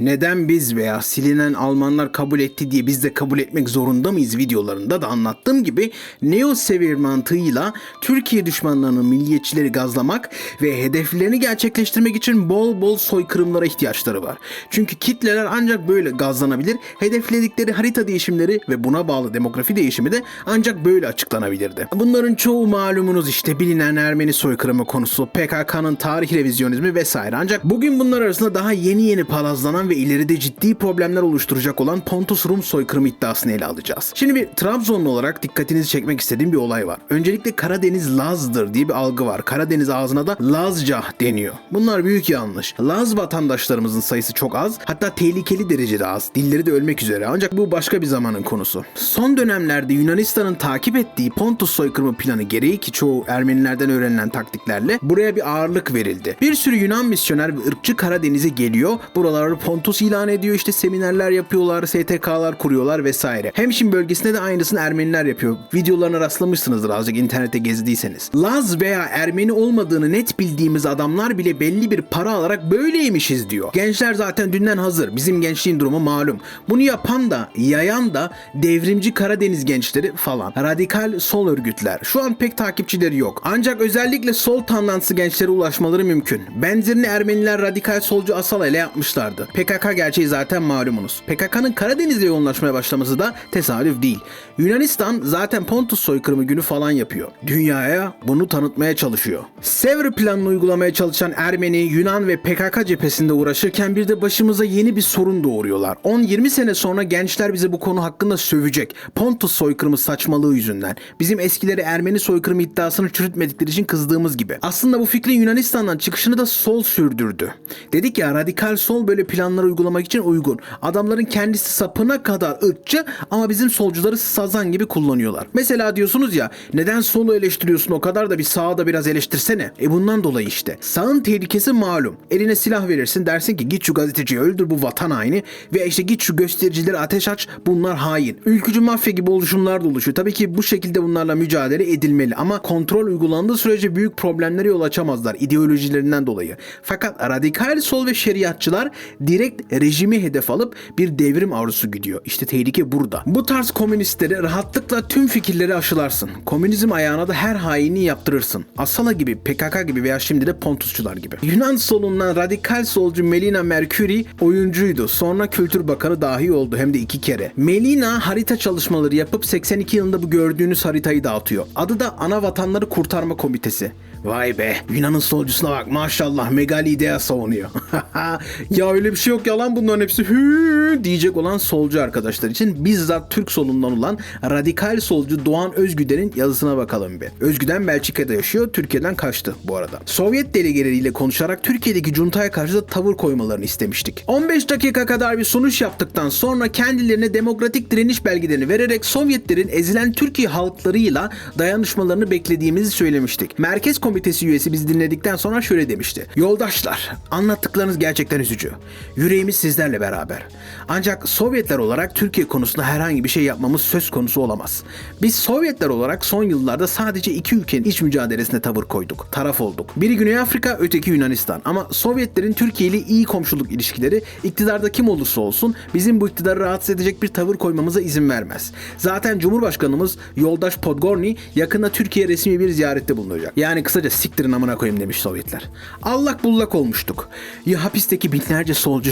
neden biz veya silinen Almanlar kabul etti diye biz de kabul etmek zorunda mıyız videolarında da anlattığım gibi Neo Sevir mantığıyla Türkiye düşmanlarının milliyetçileri gazlamak ve hedeflerini gerçekleştirmek için bol bol soykırımlara ihtiyaçları var. Çünkü kitleler ancak böyle gazlanabilir, hedefledikleri harita değişimleri ve buna bağlı demografi değişimi de ancak böyle açıklanabilirdi. Bunların çoğu malumunuz işte bilinen Ermeni soykırımı konusu, PKK'nın tarih revizyonizmi vesaire. Ancak bugün bunlar arasında daha yeni yeni palazlanan ve ileride ciddi problemler oluşturacak olan Pontus Rum soykırımı iddiasını ele alacağız. Şimdi bir Trabzonlu olarak dikkatinizi çekmek istediğim bir olay var. Öncelikle Karadeniz Laz'dır diye bir algı var. Karadeniz ağzına da Lazca deniyor. Bunlar büyük yanlış. Laz vatandaşlarımızın sayısı çok az. Hatta tehlikeli derecede az. Dilleri de ölmek üzere. Ancak bu başka bir zamanın konusu. Son dönemlerde Yunanistan'ın takip ettiği Pontus soykırımı planı gereği ki çoğu Ermenilerden öğrenilen taktiklerle buraya bir ağırlık verildi. Bir sürü Yunan misyoner ve ırkçı Karadeniz'e geliyor. Buraları Pontus ilan ediyor. İşte seminerler yapıyorlar, STK'lar kuruyorlar vesaire. Hemşin bölgesinde de aynısını Ermeniler yapıyor. Videolarına rastlamışsınızdır azıcık internette gezdiyseniz. Laz veya Ermeni olmadığını net bildiğimiz adamlar bile belli bir para alarak böyleymişiz diyor. Gençler zaten dünden hazır. Bizim gençliğin durumu malum. Bunu yapan da, yayan da devrimci Karadeniz gençleri falan. Radikal sol örgütler. Şu an pek takipçileri yok. Ancak özellikle sol tandanslı gençlere ulaşmaları mümkün. Benzerini Ermeniler radikal solcu Asala ile yapmışlardı. PKK gerçeği zaten malumunuz. PKK'nın Karadeniz'de yoğunlaşmaya başlaması da tesadüf değil. Yunanistan zaten Pontus soykırımı günü falan yapıyor. Dünyaya bunu tanıtmaya çalışıyor. Sevr planını uygulamaya çalışan Ermeni, Yunan ve PKK cephesinde uğraşırken bir de başımıza yeni bir sorun doğuruyorlar. 10-20 sene sonra gençler bize bu konu hakkında sövecek. Pontus soykırımı saçmalığı yüzünden. Bizim eskileri Ermeni soykırımı iddiasını çürütmedikleri için kızdığımız gibi. Aslında bu fikrin Yunanistan'dan çıkışını da sol sürdürdü. Dedik ya radikal sol böyle planları uygulamak için uygun. Adamların kendisi sapına kadar ırkçı ama bizim solcuları sazan gibi kullanıyorlar. Mesela diyorsunuz ya neden solu eleştiriyorsun o kadar da bir sağı da biraz eleştirsene. E bundan dolayı işte. Sağın tehlikesi malum. Eline silah verirsin dersin ki git şu gazeteciyi öldür bu vatan haini ve işte git şu göstericileri ateş aç bunlar hain. Ülkücü mafya gibi oluşumlar da oluşuyor. Tabii ki bu şekilde bunlarla mücadele edilmeli ama kontrol uygulandığı sürece büyük problemlere yol açamazlar ideolojilerinden dolayı. Fakat radikal sol ve şeriatçılar direkt rejimi hedef alıp bir devrim arzusu gidiyor. İşte tehlike burada. Bu tarz komünistleri rahatlıkla tüm fikirleri aşılarsın. Komünizm ayağına da her hainliği yaptırırsın. Asala gibi, PKK gibi veya şimdi de Pontusçular gibi. Yunan solundan radikal solcu Melina Mercury oyuncuydu. Sonra Kültür Bakanı dahi oldu hem de iki kere. Melina harita çalışmaları yapıp 82 yılında bu gördüğünüz haritayı dağıtıyor. Adı da Ana Vatanları Kurtarma Komitesi. Vay be Yunan'ın solcusuna bak maşallah megali idea savunuyor. ya öyle bir şey yok yalan bunların hepsi hü diyecek olan solcu arkadaşlar için bizzat Türk solundan olan radikal solcu Doğan Özgüder'in yazısına bakalım bir. Özgüden Belçika'da yaşıyor Türkiye'den kaçtı bu arada. Sovyet delegeleriyle konuşarak Türkiye'deki cuntaya karşı da tavır koymalarını istemiştik. 15 dakika kadar bir sonuç yaptıktan sonra kendilerine demokratik direniş belgelerini vererek Sovyetlerin ezilen Türkiye halklarıyla dayanışmalarını beklediğimizi söylemiştik. Merkez Komitesi üyesi biz dinledikten sonra şöyle demişti. Yoldaşlar, anlattıklarınız gerçekten üzücü. Yüreğimiz sizlerle beraber. Ancak Sovyetler olarak Türkiye konusunda herhangi bir şey yapmamız söz konusu olamaz. Biz Sovyetler olarak son yıllarda sadece iki ülkenin iç mücadelesine tavır koyduk. Taraf olduk. Biri Güney Afrika, öteki Yunanistan. Ama Sovyetlerin Türkiye ile iyi komşuluk ilişkileri iktidarda kim olursa olsun bizim bu iktidarı rahatsız edecek bir tavır koymamıza izin vermez. Zaten Cumhurbaşkanımız Yoldaş Podgorny yakında Türkiye resmi bir ziyarette bulunacak. Yani kısaca siktirin amına koyayım demiş Sovyetler. Allak bullak olmuştuk. Ya hapisteki binlerce solcu,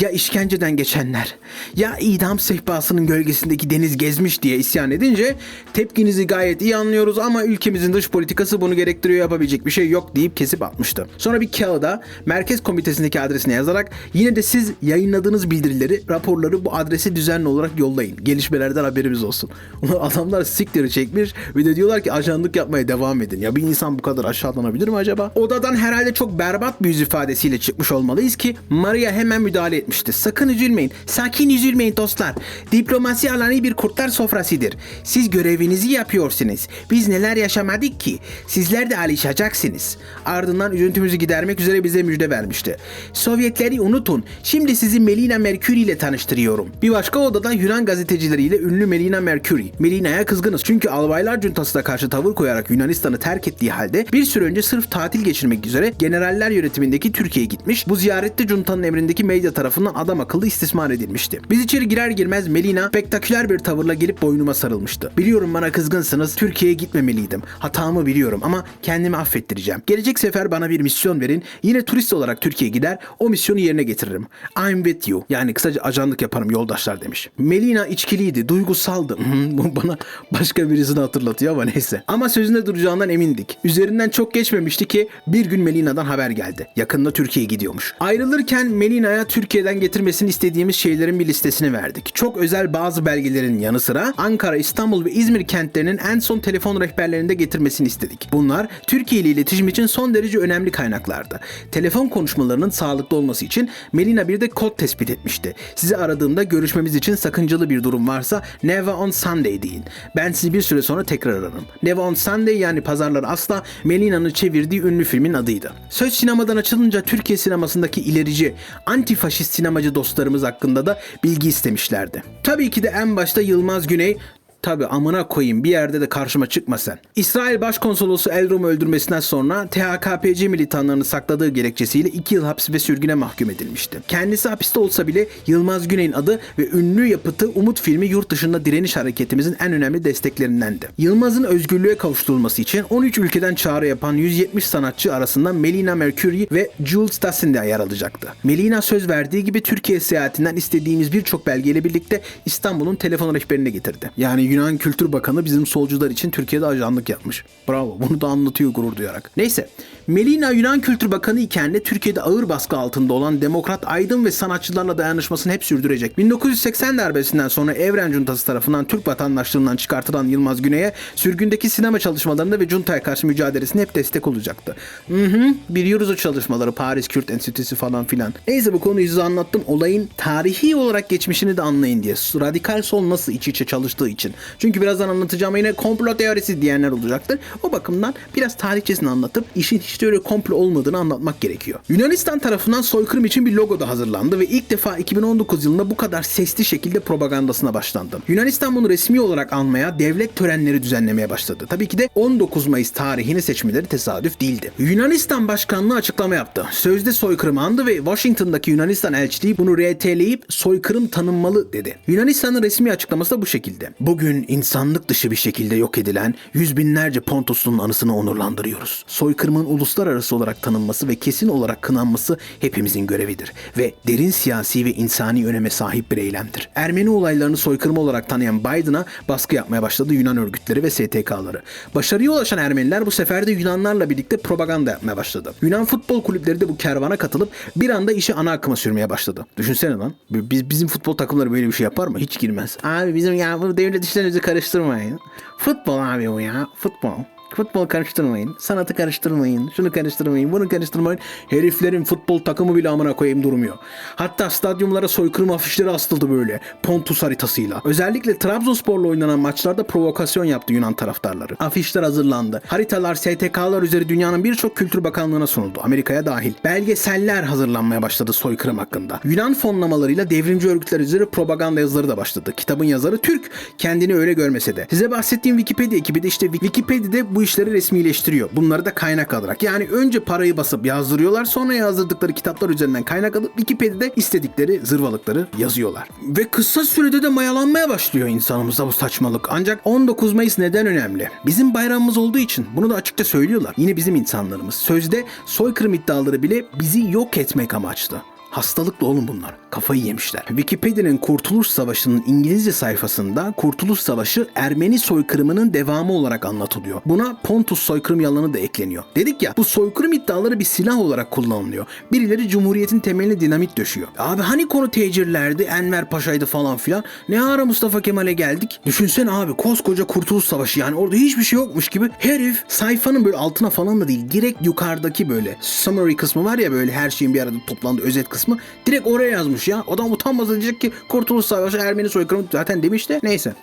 ya işkenceden geçenler, ya idam sehpasının gölgesindeki deniz gezmiş diye isyan edince tepkinizi gayet iyi anlıyoruz ama ülkemizin dış politikası bunu gerektiriyor yapabilecek bir şey yok deyip kesip atmıştı. Sonra bir kağıda merkez komitesindeki adresine yazarak yine de siz yayınladığınız bildirileri, raporları bu adrese düzenli olarak yollayın. Gelişmelerden haberimiz olsun. Adamlar siktiri çekmiş ve de diyorlar ki ajanlık yapmaya devam edin. Ya bir insan bu kadar aşağılanabilir mi acaba? Odadan herhalde çok berbat bir yüz ifadesiyle çıkmış olmalıyız ki Maria hemen müdahale etmişti. Sakın üzülmeyin. Sakin üzülmeyin dostlar. Diplomasi alani bir kurtlar sofrasıdır. Siz görevinizi yapıyorsunuz. Biz neler yaşamadık ki? Sizler de alışacaksınız. Ardından üzüntümüzü gidermek üzere bize müjde vermişti. Sovyetleri unutun. Şimdi sizi Melina Mercury ile tanıştırıyorum. Bir başka odada Yunan gazetecileriyle ünlü Melina Mercury. Melina'ya kızgınız çünkü albaylar cuntasına karşı tavır koyarak Yunanistan'ı terk ettiği halde bir süre önce sırf tatil geçirmek üzere generaller yönetimindeki Türkiye'ye gitmiş. Bu ziyarette juntanın emrindeki medya tarafından adam akıllı istismar edilmişti. Biz içeri girer girmez Melina spektaküler bir tavırla gelip boynuma sarılmıştı. Biliyorum bana kızgınsınız. Türkiye'ye gitmemeliydim. Hatamı biliyorum ama kendimi affettireceğim. Gelecek sefer bana bir misyon verin. Yine turist olarak Türkiye'ye gider. O misyonu yerine getiririm. I'm with you. Yani kısaca ajanlık yaparım yoldaşlar demiş. Melina içkiliydi, duygusaldı. Bu bana başka birisini hatırlatıyor ama neyse. Ama sözünde duracağından emindik. Üzerinden çok geçmemişti ki bir gün Melina'dan haber geldi. Yakında Türkiye'ye gidiyormuş. Ayrılırken Melina'ya Türkiye'den getirmesini istediğimiz şeylerin bir listesini verdik. Çok özel bazı belgelerin yanı sıra Ankara, İstanbul ve İzmir kentlerinin en son telefon rehberlerinde getirmesini istedik. Bunlar Türkiye ile iletişim için son derece önemli kaynaklardı. Telefon konuşmalarının sağlıklı olması için Melina bir de kod tespit etmişti. Sizi aradığımda görüşmemiz için sakıncalı bir durum varsa Never on Sunday deyin. Ben sizi bir süre sonra tekrar ararım. Never on Sunday yani pazarlar asla Melina'nın çevirdiği ünlü filmin adıydı. Söz sinemadan açılınca Türkiye sinemasındaki ilerici, antifaşist sinemacı dostlarımız hakkında da bilgi istemişlerdi. Tabii ki de en başta Yılmaz Güney Tabi amına koyayım bir yerde de karşıma çıkma sen. İsrail Başkonsolosu Elrom'u öldürmesinden sonra THKPC militanlarını sakladığı gerekçesiyle 2 yıl hapis ve sürgüne mahkum edilmişti. Kendisi hapiste olsa bile Yılmaz Güney'in adı ve ünlü yapıtı Umut filmi yurt dışında direniş hareketimizin en önemli desteklerindendi. Yılmaz'ın özgürlüğe kavuşturulması için 13 ülkeden çağrı yapan 170 sanatçı arasında Melina Mercury ve Jules Dassin de yer alacaktı. Melina söz verdiği gibi Türkiye seyahatinden istediğimiz birçok belgeyle birlikte İstanbul'un telefon rehberine getirdi. Yani Yunan Kültür Bakanı bizim solcular için Türkiye'de ajanlık yapmış. Bravo. Bunu da anlatıyor gurur duyarak. Neyse. Melina Yunan Kültür Bakanı iken de Türkiye'de ağır baskı altında olan demokrat aydın ve sanatçılarla dayanışmasını hep sürdürecek. 1980 darbesinden sonra Evren Cuntası tarafından Türk vatandaşlığından çıkartılan Yılmaz Güney'e sürgündeki sinema çalışmalarında ve Cunta'ya karşı mücadelesine hep destek olacaktı. Hı hı. Biliyoruz o çalışmaları. Paris Kürt Enstitüsü falan filan. Neyse bu konuyu size anlattım. Olayın tarihi olarak geçmişini de anlayın diye. Radikal sol nasıl iç içe çalıştığı için. Çünkü birazdan anlatacağım yine komplo teorisi diyenler olacaktır. O bakımdan biraz tarihçesini anlatıp işin hiç de öyle komplo olmadığını anlatmak gerekiyor. Yunanistan tarafından soykırım için bir logo da hazırlandı ve ilk defa 2019 yılında bu kadar sesli şekilde propagandasına başlandı. Yunanistan bunu resmi olarak almaya, devlet törenleri düzenlemeye başladı. Tabii ki de 19 Mayıs tarihini seçmeleri tesadüf değildi. Yunanistan Başkanlığı açıklama yaptı. Sözde soykırım andı ve Washington'daki Yunanistan elçiliği bunu RT'leyip soykırım tanınmalı dedi. Yunanistan'ın resmi açıklaması da bu şekilde. Bugün insanlık dışı bir şekilde yok edilen yüz binlerce Pontuslu'nun anısını onurlandırıyoruz. Soykırımın uluslararası olarak tanınması ve kesin olarak kınanması hepimizin görevidir ve derin siyasi ve insani öneme sahip bir eylemdir. Ermeni olaylarını soykırım olarak tanıyan Biden'a baskı yapmaya başladı Yunan örgütleri ve STK'ları. Başarıya ulaşan Ermeniler bu sefer de Yunanlarla birlikte propaganda yapmaya başladı. Yunan futbol kulüpleri de bu kervana katılıp bir anda işi ana akıma sürmeye başladı. Düşünsene lan. Biz, bizim futbol takımları böyle bir şey yapar mı? Hiç girmez. Abi bizim ya bu devlet işlerinizi karıştırmayın. Futbol abi o ya. Futbol. Futbol karıştırmayın. Sanatı karıştırmayın. Şunu karıştırmayın. Bunu karıştırmayın. Heriflerin futbol takımı bile amına koyayım durmuyor. Hatta stadyumlara soykırım afişleri asıldı böyle. Pontus haritasıyla. Özellikle Trabzonspor'la oynanan maçlarda provokasyon yaptı Yunan taraftarları. Afişler hazırlandı. Haritalar, STK'lar üzeri dünyanın birçok kültür bakanlığına sunuldu. Amerika'ya dahil. Belgeseller hazırlanmaya başladı soykırım hakkında. Yunan fonlamalarıyla devrimci örgütler üzeri propaganda yazıları da başladı. Kitabın yazarı Türk. Kendini öyle görmese de. Size bahsettiğim Wikipedia ekibi de işte Wikipedia'da bu işleri resmileştiriyor. Bunları da kaynak alarak. Yani önce parayı basıp yazdırıyorlar sonra yazdırdıkları kitaplar üzerinden kaynak alıp Wikipedia'da istedikleri zırvalıkları yazıyorlar. Ve kısa sürede de mayalanmaya başlıyor insanımıza bu saçmalık. Ancak 19 Mayıs neden önemli? Bizim bayramımız olduğu için bunu da açıkça söylüyorlar. Yine bizim insanlarımız. Sözde soykırım iddiaları bile bizi yok etmek amaçlı. Hastalıklı oğlum bunlar. Kafayı yemişler. Wikipedia'nın Kurtuluş Savaşı'nın İngilizce sayfasında Kurtuluş Savaşı Ermeni soykırımının devamı olarak anlatılıyor. Buna Pontus soykırım yalanı da ekleniyor. Dedik ya bu soykırım iddiaları bir silah olarak kullanılıyor. Birileri Cumhuriyet'in temeline dinamit döşüyor. Abi hani konu tecirlerdi, Enver Paşa'ydı falan filan. Ne ara Mustafa Kemal'e geldik? Düşünsene abi koskoca Kurtuluş Savaşı yani orada hiçbir şey yokmuş gibi. Herif sayfanın böyle altına falan da değil direkt yukarıdaki böyle summary kısmı var ya böyle her şeyin bir arada toplandığı özet kısmı direkt oraya yazmış ya. Adam utanmasa diyecek ki Kurtuluş Savaşı Ermeni soykırımı zaten demiş de neyse.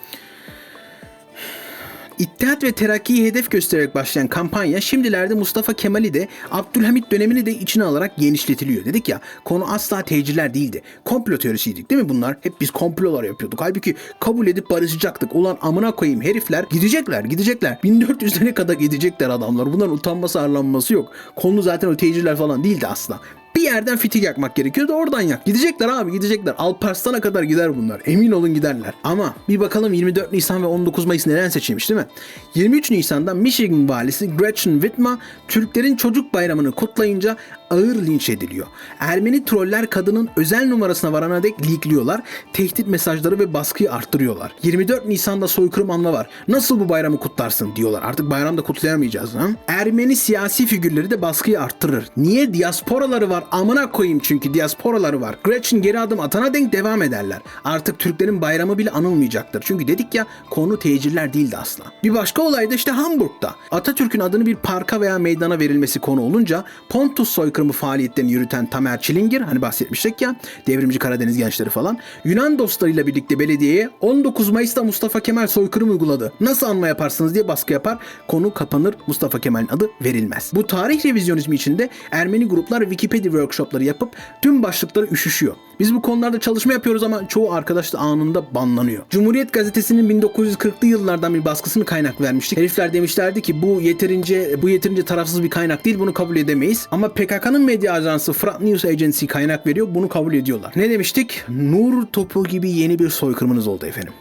İttihat ve Terakki'yi hedef göstererek başlayan kampanya şimdilerde Mustafa Kemal'i de Abdülhamit dönemini de içine alarak genişletiliyor. Dedik ya konu asla tecrüler değildi. Komplo teorisiydik değil mi bunlar? Hep biz komplolar yapıyorduk. Halbuki kabul edip barışacaktık. Ulan amına koyayım herifler gidecekler gidecekler. 1400'lere kadar gidecekler adamlar. Bunların utanması arlanması yok. Konu zaten o tecrüler falan değildi asla. Bir yerden fitil yakmak gerekiyordu oradan yak. Gidecekler abi gidecekler. Alparslan'a kadar gider bunlar. Emin olun giderler. Ama bir bakalım 24 Nisan ve 19 Mayıs neden seçilmiş değil mi? 23 Nisan'da Michigan valisi Gretchen Whitmer Türklerin çocuk bayramını kutlayınca ağır linç ediliyor. Ermeni troller kadının özel numarasına varana dek leakliyorlar. Tehdit mesajları ve baskıyı arttırıyorlar. 24 Nisan'da soykırım anma var. Nasıl bu bayramı kutlarsın diyorlar. Artık bayramda kutlayamayacağız ha? Ermeni siyasi figürleri de baskıyı arttırır. Niye? Diasporaları var. Amına koyayım çünkü diasporaları var. Gretchen geri adım atana denk devam ederler. Artık Türklerin bayramı bile anılmayacaktır. Çünkü dedik ya konu tecirler değildi asla. Bir başka olay da işte Hamburg'da. Atatürk'ün adını bir parka veya meydana verilmesi konu olunca Pontus soykırımı faaliyetlerini yürüten Tamer Çilingir hani bahsetmiştik ya devrimci Karadeniz gençleri falan Yunan dostlarıyla birlikte belediyeye 19 Mayıs'ta Mustafa Kemal soykırım uyguladı. Nasıl anma yaparsınız diye baskı yapar. Konu kapanır. Mustafa Kemal'in adı verilmez. Bu tarih revizyonizmi içinde Ermeni gruplar Wikipedia workshopları yapıp tüm başlıkları üşüşüyor. Biz bu konularda çalışma yapıyoruz ama çoğu arkadaş da anında banlanıyor. Cumhuriyet Gazetesi'nin 1940'lı yıllardan bir baskısını kaynak vermiştik. Herifler demişlerdi ki bu yeterince bu yeterince tarafsız bir kaynak değil bunu kabul edemeyiz. Ama PKK'nın medya ajansı Frat News Agency kaynak veriyor bunu kabul ediyorlar. Ne demiştik? Nur topu gibi yeni bir soykırımınız oldu efendim.